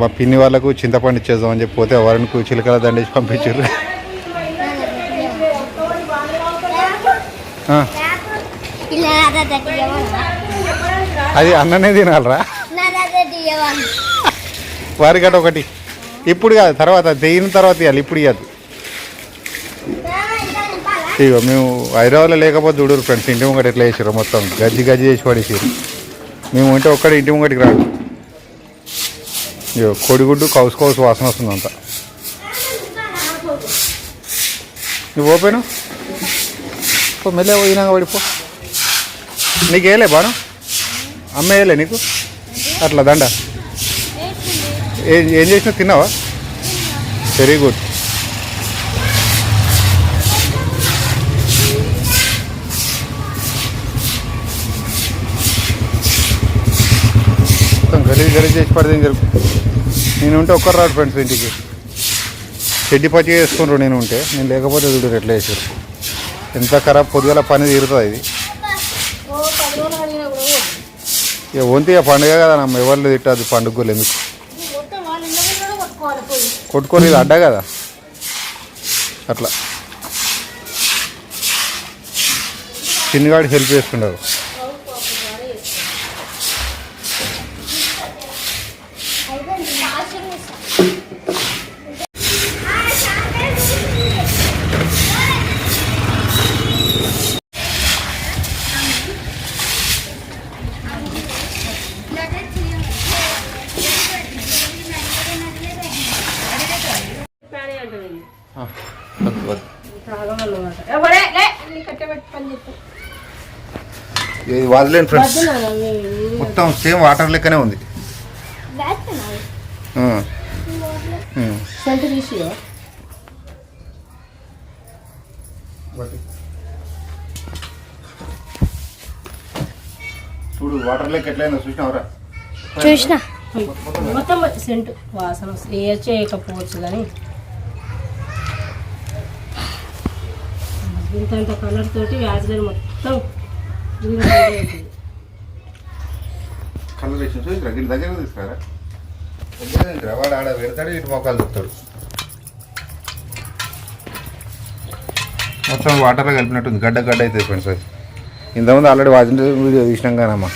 మా పిన్ని వాళ్ళకు చింతపండు ఇచ్చేద్దామని చెప్పి పోతే వారికి చిలకల దండేసి పంపించారు. అది అన్ననే తినాలరా. వారికట ఒకటి. ఇప్పుడు కాదు తర్వాత తెగిన తర్వాత ఇవ్వాలి ఇప్పుడు ఇవ్వదు ఇగో మేము హైదరాబాద్లో లేకపోతే చూడరు ఫ్రెండ్స్. ఇంటి ముంగట ఎట్లా వేసారు మొత్తం. గజ్జి గజ్జి చేసి పడేసారు మేము ఉంటే ఒక్కడే ఇంటి ముంగటికి రాడు ఇగో కోడిగుడ్డు కౌసు కౌసు వాసన వస్తుంది అంతా నువ్వు ఓపెను? పో మెల్లే పోయినాక పడిపో నీకు వేయలే బాను? అమ్మ వేయలే నీకు? అట్లా దండ. ఏం ఏం చేసినా తిన్నావా? వెరీ గుడ్ మొత్తం గలీజ్ చేసి పడితే జరుపు నేను ఉంటే ఒక్కరు రాడు ఫ్రెండ్స్ ఇంటికి. చెడ్డి పచ్చి చేసుకుంటారు నేను ఉంటే నేను లేకపోతే చూడు ఎట్లా వేసారు ఎంత ఖరాబ్ పొద్దుగల పని తీరుతుంది ఇది. ఇక వంతి ఇక పండుగ కదా నమ్మ ఎవరు తిట్టదు పండుగలు ఎందుకు? కొట్టుకొని ఇది అడ్డా కదా? అట్లా. చిన్నగాడి హెల్ప్ చేసుకుంటారు ఇది వదిలేను ఫ్రెండ్స్. మొత్తం సేమ్ వాటర్ లెక్కనే ఉంది. చూడు వాటర్ లెక్క ఎట్లయిందో చూసినావరా? చూసిన. మొత్తం సెంట్ వాసన ఏ చేయకపోవచ్చు కానీ. ఇంత ఇంత కలర్ తోటి వ్యాజ్లైన్ మొత్తం కలర్ వేసిన దీని దగ్గర తీసుకురా. దగ్గర తీసుకురా వాడు ఆడ పెడతాడు ఇటు మొక్కలు చెప్తాడు మొత్తం వాటర్లో కలిపినట్టుంది గడ్డ గడ్డ అవుతుంది ఫ్రెండ్స్ అది. ఇంతకుముందు ఆల్రెడీ వాజిన వీడియో తీసినాం కానమ్మా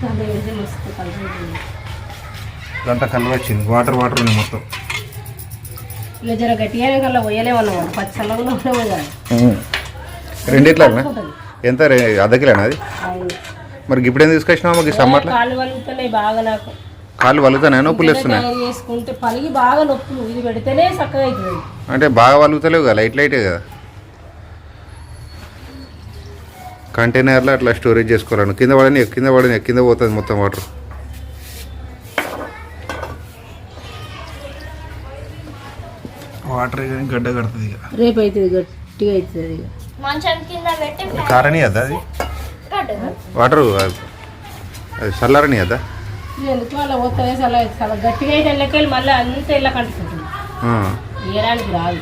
దాంట్లో వేస్తే మస్తు కలర్ ఉంటుంది గంట కలర్ వచ్చింది. వాటర్ వాటర్ ఉంది మొత్తం. ఇలా జర గట్టిగా కల్లా పోయలేమన్నాం ఉంటుంది. ఎంత అది. మరి ఇప్పుడేం తీసుకొచ్చినావు మాకు సమ్మర్లో? కాళ్ళు వలుగుతున్నాయి బాగా నాకు. కాళ్ళు నొప్పులు వస్తున్నాయి? చేసుకుంటే పలిగి బాగా నొప్పులు. ఇది పెడితేనే చక్కగా అవుతుంది. అంటే బాగా వలుగుతలేవు కదా? లైట్ లైటే కదా? కంటైనర్లో అట్లా స్టోరేజ్ చేసుకోవాలను. కింద పడని కింద పడని కింద పోతుంది మొత్తం వాటర్. వాటర్ గడ్డ కడుతుంది ఇక. రేపు అవుతుంది గట్టిగా అవుతుంది ఇక. మంచం కింద పెట్టి కారని కదా అది? వాటర్ అది చల్లారని కదా? ఎందుకు అలా పోతుంది చాలా చాలా గట్టిగా అయితే వెళ్ళకెళ్ళి మళ్ళీ అంత ఇళ్ళ కంటుకుంటుంది ఏరానికి రాదు.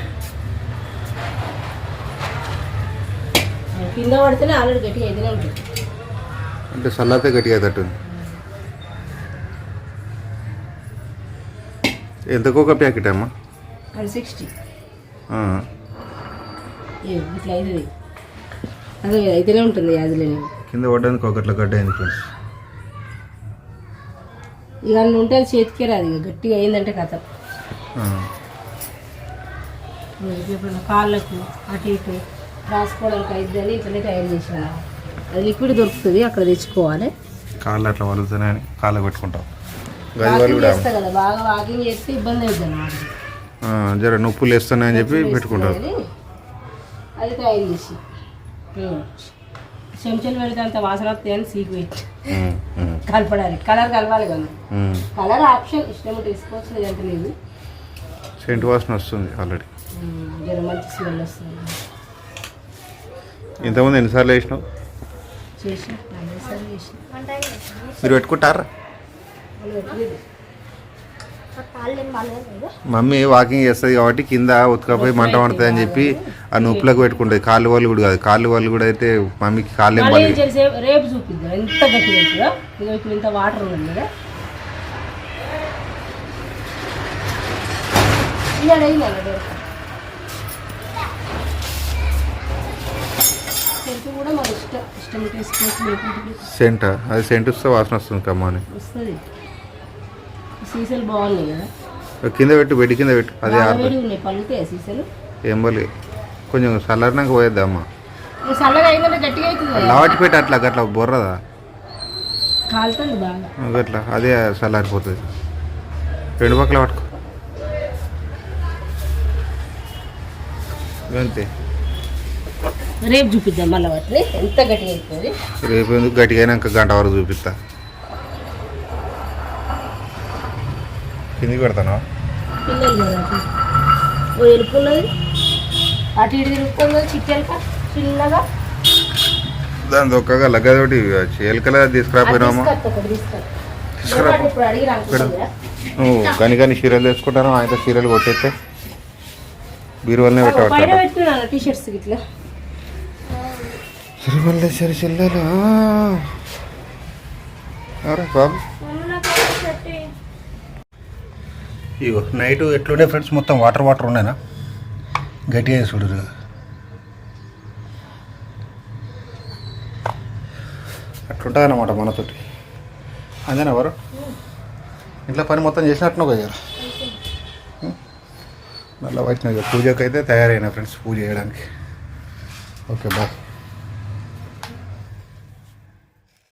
కింద పడితేనే ఆల్రెడీ గట్టిగా అయితేనే ఉంటుంది. అంటే చల్లారితే గట్టిగా అవుతుంది ఎంతకు ఒక ప్యాకెట్ అమ్మా వన్ సిక్స్టీ. ఇట్లా అవుతుంది అదే అయితేనే ఉంటుంది యాదులేని కింద పడ్డానికి ఒకట్ల గడ్డ అయింది ఫ్రెండ్స్ ఇక అన్నీ ఉంటే అది చేతికే రాదు ఇక గట్టిగా అయిందంటే కథ. కాళ్ళకు అటు ఇటు రాసుకోవడానికి అయిద్దని ఇట్లనే తయారు చేసాను అది లిక్విడ్ దొరుకుతుంది అక్కడ తెచ్చుకోవాలి. కాళ్ళు అట్లా వలుగుతున్నాయని కాళ్ళ పెట్టుకుంటాం. కదా బాగా వాకింగ్ చేస్తే ఇబ్బంది అవుతుంది జర నొప్పులు వేస్తున్నాయని చెప్పి పెట్టుకుంటారు. అది తయారు చేసి. చెంచాలు పెడితే అంత వాసన వస్తాయి అని సీకు పెట్టి. కలపడానికి. కలర్ కలవాలి కదా. కలర్ ఆప్షన్ ఇష్టం తీసుకోవచ్చు లేదంటే లేదు. సెంటు వాసన వస్తుంది ఆల్రెడీ. జర మంచి స్మెల్ వస్తుంది. ఇంతకుముందు ఎన్నిసార్లు వేసినావు? చేసి నాలుగైదు సార్లు చేసి మీరు పెట్టుకుంటారా వాళ్ళు పెట్టలేదు కాళ్ళు ఏం బాగాలేదు మమ్మీ వాకింగ్ చేస్తుంది కాబట్టి కింద ఉతకపోయి మంట పడుతుంది అని చెప్పి ఆ నొప్పులకు పెట్టుకుంటుంది. కాళ్ళు వాళ్ళు కూడా కాదు కాళ్ళు వాళ్ళు కూడా అయితే మమ్మీకి కాళ్ళు ఏం పడలేదు. చేసి రేపు చూపిద్దాం. ఎంత గట్టిగా అవుతుందో ఇక ఇప్పుడు ఇంత వాటర్ ఉంది కదా. సెంటు అది సెంట్ వస్తే వాసన వస్తుంది కమ్మ అని వస్తుంది. సీసాలు బాగున్నాయి కదా. కింద పెట్టు బెడ్ కింద పెట్టు. అదే ఉన్నాయి పళ్ళుతాయి సీసాలు. ఏం బలి కొంచెం చల్లారినాక పోయేద్దామా? ఇంకా చల్లగా అయిందంటే గట్టిగా అవుతుంది కదా. లావటి పెట్టి అట్లా అట్లా బొర్రదా? కాలుతుంది బాగా. అట్లా అదే చల్లారిపోతుంది. రెండు పక్కల పట్టుకో. అంతే రేపు చూపిద్దాం మళ్ళీ వాటిని. ఎంత గట్టిగా అవుతుంది రేపు ఎందుకు గట్టిగా గంట వరకు చూపిస్తా. కిందికి పెడతానా? ఎలుపు ఉన్నది. అటు ఇటు తిరుగుతుంది చిట్టెలక చిన్నగా. దాని లగ్గదోటి తీసుకురాపోయినామా. తీసుకురా. నువ్వు కని కానీ చీరలు తెచ్చుకుంటాను ఆయన చీరలు కొట్టేస్తే బీరువాలనే ఇట్లా సిరిమల్ల అరే బాబు? ఇగో నైట్ ఎట్లుండే ఫ్రెండ్స్ మొత్తం వాటర్ వాటర్ ఉండేనా? గట్టిగా చూడరు అట్లుంటుంది అన్నమాట మనతోటి. అదేనా ఎవరు ఇంట్లో పని మొత్తం చేసినట్టున్నావు కదా. నల్ల వచ్చిన పూజకి అయితే తయారైన ఫ్రెండ్స్ పూజ చేయడానికి. Okay bye.